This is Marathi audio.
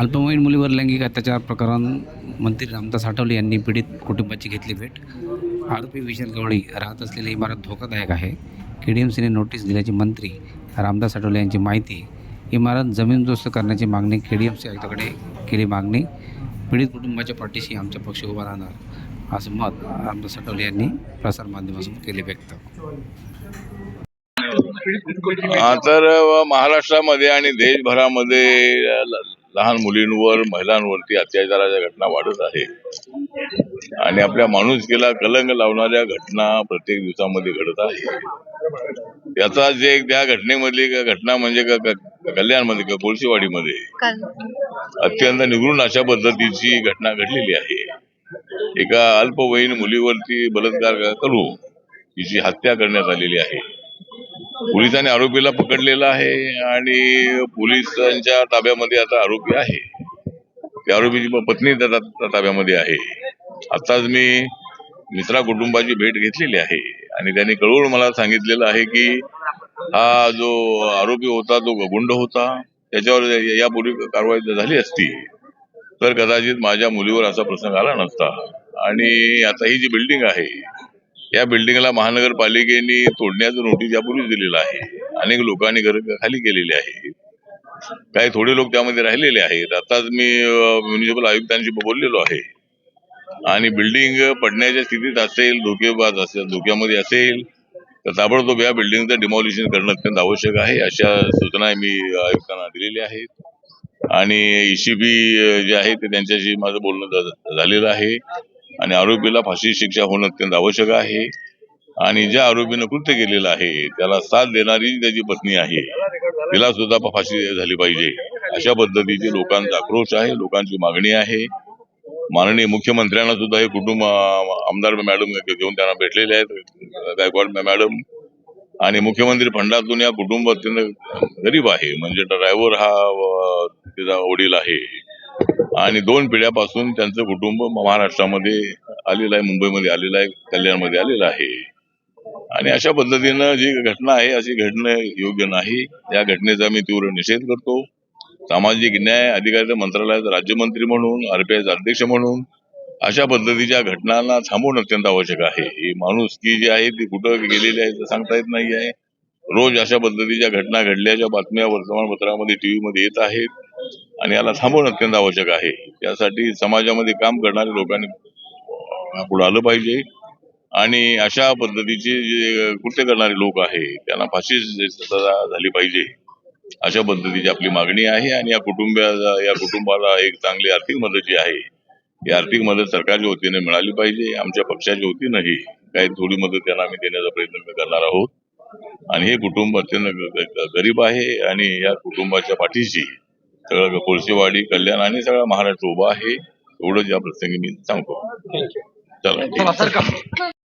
अल्पवयीन मुलीवर लैंगिक अत्याचार प्रकरण मंत्री रामदास आठवले यांनी पीडित कुटुंबाची घेतली भेट. आरोपी विशाल गवळी राहत असलेली इमारत धोकादायक आहे. के डी एम सीने नोटीस दिल्याची मंत्री रामदास आठवले यांची माहिती इमारत जमीनदोस्त करण्याची मागणी के डी एम सी आयुक्ताकडे केली मागणी पीडित कुटुंबाच्या पाठीशी आमचा पक्ष उभा राहणार असं मत रामदास आठवले यांनी प्रसारमाध्यमासमोर केले व्यक्त. तर महाराष्ट्रामध्ये आणि देशभरामध्ये लहान मुलींवर महिलांवरती अत्याचाराच्या घटना वाढत आहे आणि आपल्या माणुसकीला कलंक लावणाऱ्या घटना प्रत्येक दिवसामध्ये घडत आहे याचा जे त्या घटनेमधली घटना म्हणजे क- क- कल्याणमध्ये किंवा कोळशीवाडीमध्ये अत्यंत निगृण अशा पद्धतीची घटना घडलेली आहे. एका अल्पवयीन मुलीवरती बलात्कार करून तिची हत्या करण्यात आलेली आहे. पोलिसांनी आरोपीला पकडलेला आहे आणि पोलिसांच्या ताब्यामध्ये आता आरोपी आहे. त्या आरोपीची पत्नी ताब्यामध्ये आहे. आताच मी मित्रा कुटुंबाची भेट घेतलेली आहे आणि त्यांनी कळवून मला सांगितलेलं आहे की हा जो आरोपी होता तो गुंड होता त्याच्यावर यापूर्वी कारवाई झाली असती तर कदाचित माझ्या मुलीवर असा प्रसंग आला नसता. आणि आता ही जी बिल्डिंग आहे या बिल्डिंगला महानगरपालिकेने तोडण्याचं नोटीस यापूर्वीच दिलेलं आहे. अनेक लोकांनी घर खाली केलेली आहे. काही थोडे लोक त्यामध्ये राहिलेले आहेत. आताच मी म्युनिसिपल आयुक्तांशी बोललेलो आहे. आणि बिल्डिंग पडण्याच्या स्थितीत असेल धोकेबाज असेल धोक्यामध्ये असेल तर ताबडतोब या बिल्डिंगचं डिमॉलिशन करणं अत्यंत आवश्यक आहे. अशा सूचना मी आयुक्तांना दिलेल्या आहेत. आणि ईसीबी जे आहे ते त्यांच्याशी माझं बोलणं झालेलं आहे. आणि आरोपीला फाशी शिक्षा होणं अत्यंत आवश्यक आहे. आणि ज्या आरोपीनं कृत्य केलेलं आहे त्याला साथ देणारी त्याची पत्नी आहे. तिला सुद्धा फाशी झाली पाहिजे. अशा पद्धतीचे लोकांचा आक्रोश आहे लोकांची मागणी आहे. माननीय मुख्यमंत्र्यांना सुद्धा हे कुटुंब आमदार मॅडम घेऊन त्यांना भेटलेले आहेत गायकवाड मॅडम. आणि मुख्यमंत्री फंडातून या कुटुंब अत्यंत गरीब आहे. म्हणजे ड्रायव्हर हा तिचा वडील आहे. आणि दोन पिढ्यापासून त्यांचं कुटुंब महाराष्ट्रामध्ये आलेलं आहे मुंबईमध्ये आलेलं आहे कल्याणमध्ये आलेलं आहे. आणि अशा पद्धतीनं जी घटना आहे अशी घडणं योग्य नाही. या घटनेचा मी तीव्र निषेध करतो. सामाजिक न्याय अधिकारिता मंत्रालयाचे राज्यमंत्री म्हणून आरपीआयचे अध्यक्ष म्हणून अशा पद्धतीच्या घटनांना थांबवणं अत्यंत आवश्यक आहे. ही माणुसकी जी आहे ती कुठं गेलेली आहे सांगता येत नाही आहे रोज अशा पद्धतीच्या घटना घडल्याच्या बातम्या वर्तमानपत्रामध्ये टीव्ही मध्ये येत आहेत. आणि याला थांबवणं अत्यंत आवश्यक आहे. त्यासाठी समाजामध्ये काम करणाऱ्या लोकांनी पुढे आलं पाहिजे. आणि अशा पद्धतीचे जे कृत्य करणारे लोक आहे त्यांना फाशी झाली पाहिजे. अशा पद्धतीची आपली मागणी आहे आणि या कुटुंबा या कुटुंबाला एक चांगली आर्थिक मदत जी आहे ही आर्थिक मदत सरकारच्या वतीने मिळाली पाहिजे आमच्या पक्षाच्या वतीनंही काही थोडी मदत त्यांना आम्ही देण्याचा प्रयत्न करणार आहोत. आणि हे कुटुंब अत्यंत गरीब आहे आणि या कुटुंबाच्या पाठीशी सगळं कोळसेवाडी कल्याण आणि सगळा महाराष्ट्र उभा आहे. एवढंच या प्रसंगी मी सांगतो. चला. ठीक.